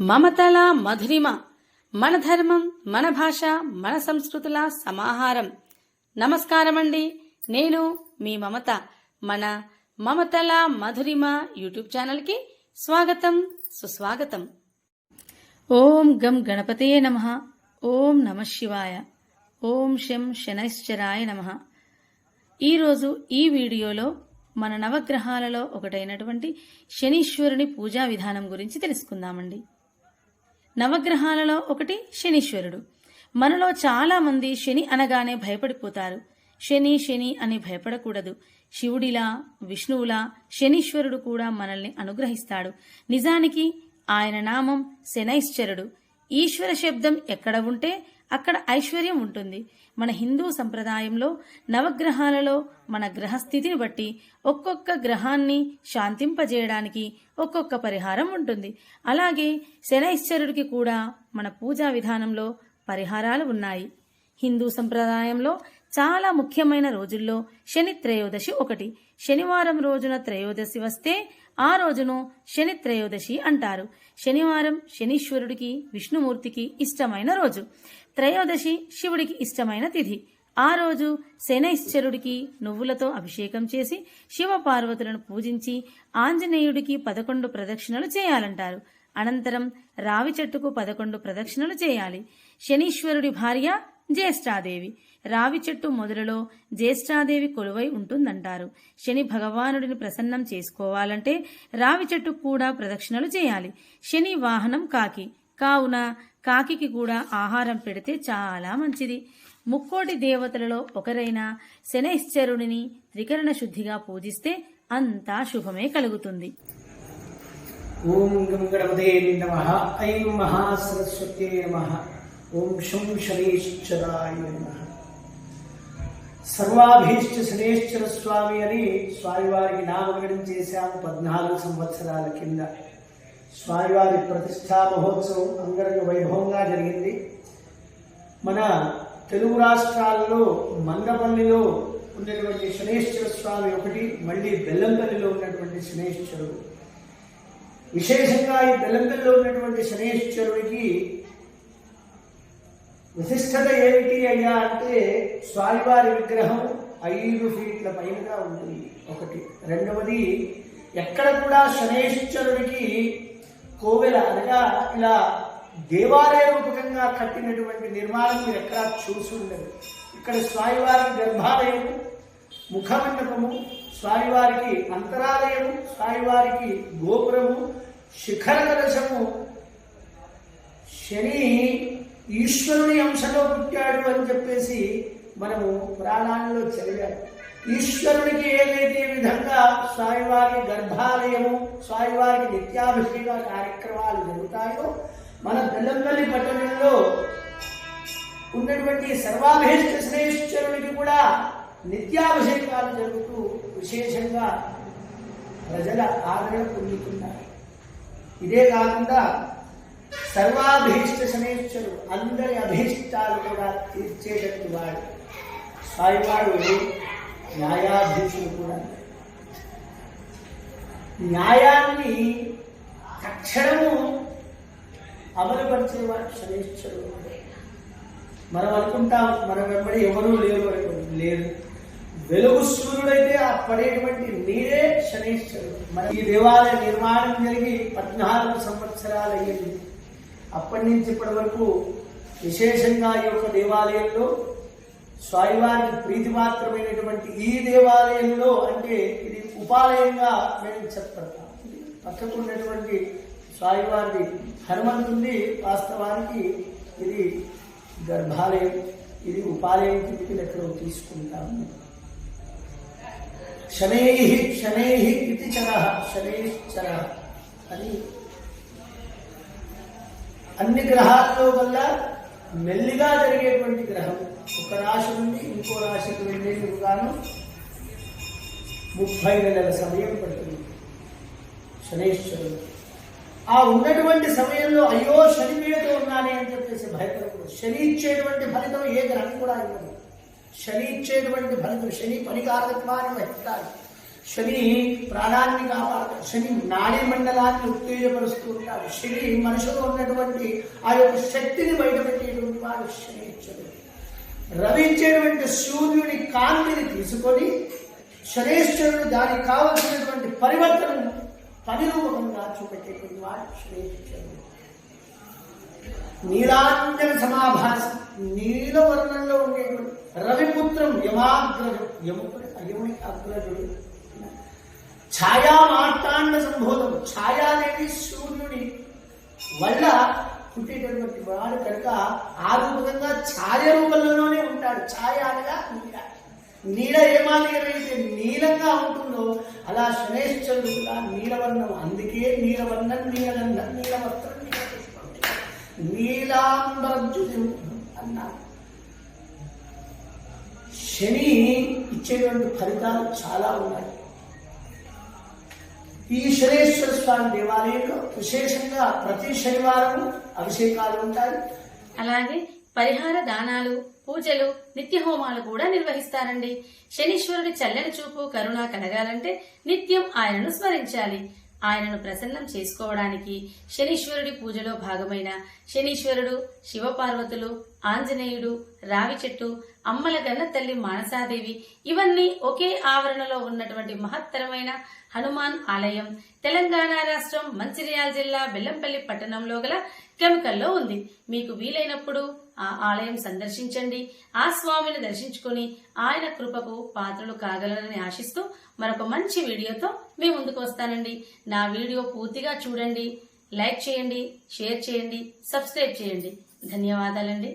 మమతల మధురిమ. మన ధర్మం మన భాష మన సంస్కృతుల సమాహారం. నమస్కారం అండి నేను మీ మమత. మన మమతల మధురిమ యూట్యూబ్ ఛానల్కి స్వాగతం సుస్వాగతం. ఓం గం గణపతయే నమ. ఓం నమ శివాయ. ఓం శం శనైశ్చరాయ నమ. ఈరోజు ఈ వీడియోలో మన నవగ్రహాలలో ఒకటైనటువంటి శనీశ్వరుని పూజా విధానం గురించి తెలుసుకుందామండి. నవగ్రహాలలో ఒకటి శనీశ్వరుడు. మనలో చాలామంది శని అనగానే భయపడిపోతారు. శని శని అని భయపడకూడదు. శివుడిలా విష్ణువులా శనీశ్వరుడు కూడా మనల్ని అనుగ్రహిస్తాడు. నిజానికి ఆయన నామం శనైశ్చరుడు. ఈశ్వర శబ్దం ఎక్కడ ఉంటే అక్కడ ఐశ్వర్యం ఉంటుంది. మన హిందూ సంప్రదాయంలో నవగ్రహాలలో మన గ్రహస్థితిని బట్టి ఒక్కొక్క గ్రహాన్ని శాంతింపజేయడానికి ఒక్కొక్క పరిహారం ఉంటుంది. అలాగే శనైశ్వరుడికి కూడా మన పూజా విధానంలో పరిహారాలు ఉన్నాయి. హిందూ సంప్రదాయంలో చాలా ముఖ్యమైన రోజుల్లో శని త్రయోదశి ఒకటి. శనివారం రోజున త్రయోదశి వస్తే ఆ రోజును శని త్రయోదశి అంటారు. శనివారం శనీశ్వరుడికి విష్ణుమూర్తికి ఇష్టమైన రోజు. త్రయోదశి శివుడికి ఇష్టమైన తిథి. ఆ రోజు శనైశ్వరుడికి నువ్వులతో అభిషేకం చేసి శివ పార్వతులను పూజించి ఆంజనేయుడికి పదకొండు ప్రదక్షిణలు చేయాలంటారు. అనంతరం రావి చెట్టుకు పదకొండు ప్రదక్షిణలు చేయాలి. శనీశ్వరుడి భార్య జ్యేష్ఠాదేవి. రావి చెట్టు మొదలలో జ్యేష్ఠాదేవి కొలువై ఉంటుందంటారు. శని భగవానుడిని ప్రసన్నం చేసుకోవాలంటే రావి చెట్టు కూడా ప్రదక్షిణలు చేయాలి. శని వాహనం కాకి. కావున కాకికి కూడా ఆహారం పెడితే చాలా మంచిది. ముక్కోటి దేవతలలో ఒకరైన శనైశ్చరుడిని త్రికరణ శుద్ధిగా పూజిస్తే అంతా శుభమే కలుగుతుంది. ఓం గం గణపతే నమ. ఐం మహాసరస్వత్యే నమ. ఓం శం శనేశ్వరాయ నమ. సర్వాభీష్ట శనేశ్వర స్వామి అని స్వామివారికి నామకరణం చేశాము పద్నాలుగు సంవత్సరాల కింద. స్వామివారి ప్రతిష్టా మహోత్సవం అంగరంగ వైభవంగా జరిగింది. మన తెలుగు రాష్ట్రాల్లో మందపల్లిలో ఉన్నటువంటి శనేశ్వర స్వామి ఒకటి మళ్ళీ బెల్లంపల్లిలో ఉన్నటువంటి శనేశ్వరుడు. విశేషంగా ఈ బెల్లంపల్లిలో ఉన్నటువంటి శనేశ్వరుడికి విశిష్టత ఏమిటి అయ్యా అంటే స్వామివారి విగ్రహం ఐదు ఫీట్ల పైనగా ఉంటుంది ఒకటి. రెండవది ఎక్కడ కూడా శనేశ్వరుడికి కోవెల అనగా ఇలా దేవాలయ రూపకంగా కట్టినటువంటి నిర్మాణం మీరు ఎక్కడా చూసి ఉండదు ఇక్కడ స్వామివారి గర్భాలయము ముఖమండపము స్వామివారికి అంతరాలయము స్వామివారికి గోపురము శిఖర కలశము శని ఈశ్వరుని అంశలో పుట్టాడు అని చెప్పేసి మనము పురాణాల్లో చదివాము ఈశ్వరునికి ఏదైతే విధంగా స్వామివారి గర్భాలయము స్వామివారికి నిత్యాభిషేక కార్యక్రమాలు జరుగుతాయో మన బెల్లంపల్లి పట్టణంలో ఉన్నటువంటి సర్వాభీష్ట శ్రేష్ఠరునికి కూడా నిత్యాభిషేకాలు జరుగుతూ విశేషంగా ప్రజల ఆదరణ పొందుతున్నారు. ఇదే కాకుండా సర్వాభీష్ట శనేశ్వరుడు అందరి అభీష్టాలు కూడా తీర్చేటట్టు వాడు. స్వామివాడు న్యాయాధీశుడు కూడా. న్యాయాన్ని అక్షరము అమలుపరిచేవాడు శనేశ్వరుడు మనం అనుకుంటాం మన వెంబడి ఎవరూ లేరు అనుకుంటుంది లేరు. వెలుగు సూర్యుడైతే ఆ పడేటువంటి నీరే శనేశ్వరుడు మన ఈ దేవాలయ నిర్మాణం జరిగి పద్నాలుగు సంవత్సరాలు అయ్యింది అప్పటి నుంచి ఇప్పటి వరకు విశేషంగా ఈ యొక్క దేవాలయంలో స్వామివారికి ప్రీతిపాత్రమైనటువంటి ఈ దేవాలయంలో అంటే ఇది ఉపాలయంగా మేము చెప్పడతాం పక్కకు ఉన్నటువంటి స్వామివారి హనుమంతుంది వాస్తవానికి ఇది గర్భాలయం ఇది ఉపాలయం కిందకి ఎక్కడో తీసుకుంటాము. శనై శనై ఇది చర శనైశ్చర అని అన్ని గ్రహాల్లో వల్ల మెల్లిగా జరిగేటువంటి గ్రహం. ఒక రాశి నుండి ఇంకో రాశికి వెళ్ళేందుకు గాను ముప్పై నెలల సమయం పడుతుంది. శనేశ్వరుడు. ఆ ఉన్నటువంటి సమయంలో అయ్యో శని మీదతో ఉన్నానే అని చెప్పేసి భయపడకూడదు. శని ఇచ్చేటువంటి ఫలితం ఏ గ్రహం కూడా ఇవ్వదు. శని ఇచ్చేటువంటి ఫలితం శని పనికారకత్వాన్ని వహిస్తారు శని ప్రాణాన్ని కాపాడతాడు శని నాడీ మండలాన్ని ఉత్తేజపరుస్తూ ఉంటాడు. శని మనిషిలో ఉన్నటువంటి ఆ యొక్క శక్తిని బయటపెట్టేటువంటి వాడు శనిశ్వరుడు రవి ఇచ్చేటువంటి సూర్యుడి కాంతిని తీసుకొని శనేశ్వరుడు దానికి కావలసినటువంటి పరివర్తనను పరిరూపకంగా చూపెట్టేటువంటి వాడు శనేశ్వరుడు నీలాంజన సమాభాస నీలవర్ణంలో ఉండేటువంటి రవిపుత్రం యమాగ్రజు యముడు యముని అగ్రజుడు. ఛాయా మార్తాండ సంబోధం ఛాయ అనేది సూర్యుడి వల్ల పుట్టేటటువంటి వాడు కనుక ఆ రూపకంగా ఛాయ రూపంలోనే ఉంటాడు. ఛాయ అనగా నీడ. నీడ ఏ నీలంగా ఉంటుందో అలా శనేశ్వరుడు కూడా నీలవర్ణం. అందుకే నీలవర్ణం నీలగంధం నీలవస్త్రం నీలపుష్పం. అన్నారు శని ఇచ్చేటువంటి ఫలితాలు చాలా ఉన్నాయి. ఈ శనేశ్వర స్వామి దేవాలయంలో విశేషంగా ప్రతి శనివారం అభిషేకాలు ఉంటాయి. అలాగే పరిహార దానాలు పూజలు నిత్య హోమాలు కూడా నిర్వహిస్తారండి. శనీశ్వరుడి చల్లని చూపు కరుణ కలగాలంటే నిత్యం ఆయనను స్మరించాలి. ఆయనను ప్రసన్నం చేసుకోవడానికి శనీశ్వరుడి పూజలో భాగమైన శనీశ్వరుడు శివపార్వతులు ఆంజనేయుడు రావి చెట్టు అమ్మల గన్న తల్లి మానసాదేవి ఇవన్నీ ఒకే ఆవరణలో ఉన్నటువంటి మహత్తరమైన హనుమాన్ ఆలయం. తెలంగాణ రాష్ట్రం మంచిర్యాల జిల్లా బెల్లంపల్లి పట్టణంలో గల కెమికల్లో ఉంది. మీకు వీలైనప్పుడు ఆ ఆలయం సందర్శించండి. ఆ స్వామిని దర్శించుకొని ఆయన కృపకు పాత్రలు కాగలరని ఆశిస్తూ మరొక మంచి వీడియోతో మీ ముందుకు వస్తానండి. నా వీడియో పూర్తిగా చూడండి. లైక్ చేయండి షేర్ చేయండి సబ్స్క్రైబ్ చేయండి. ధన్యవాదాలండి.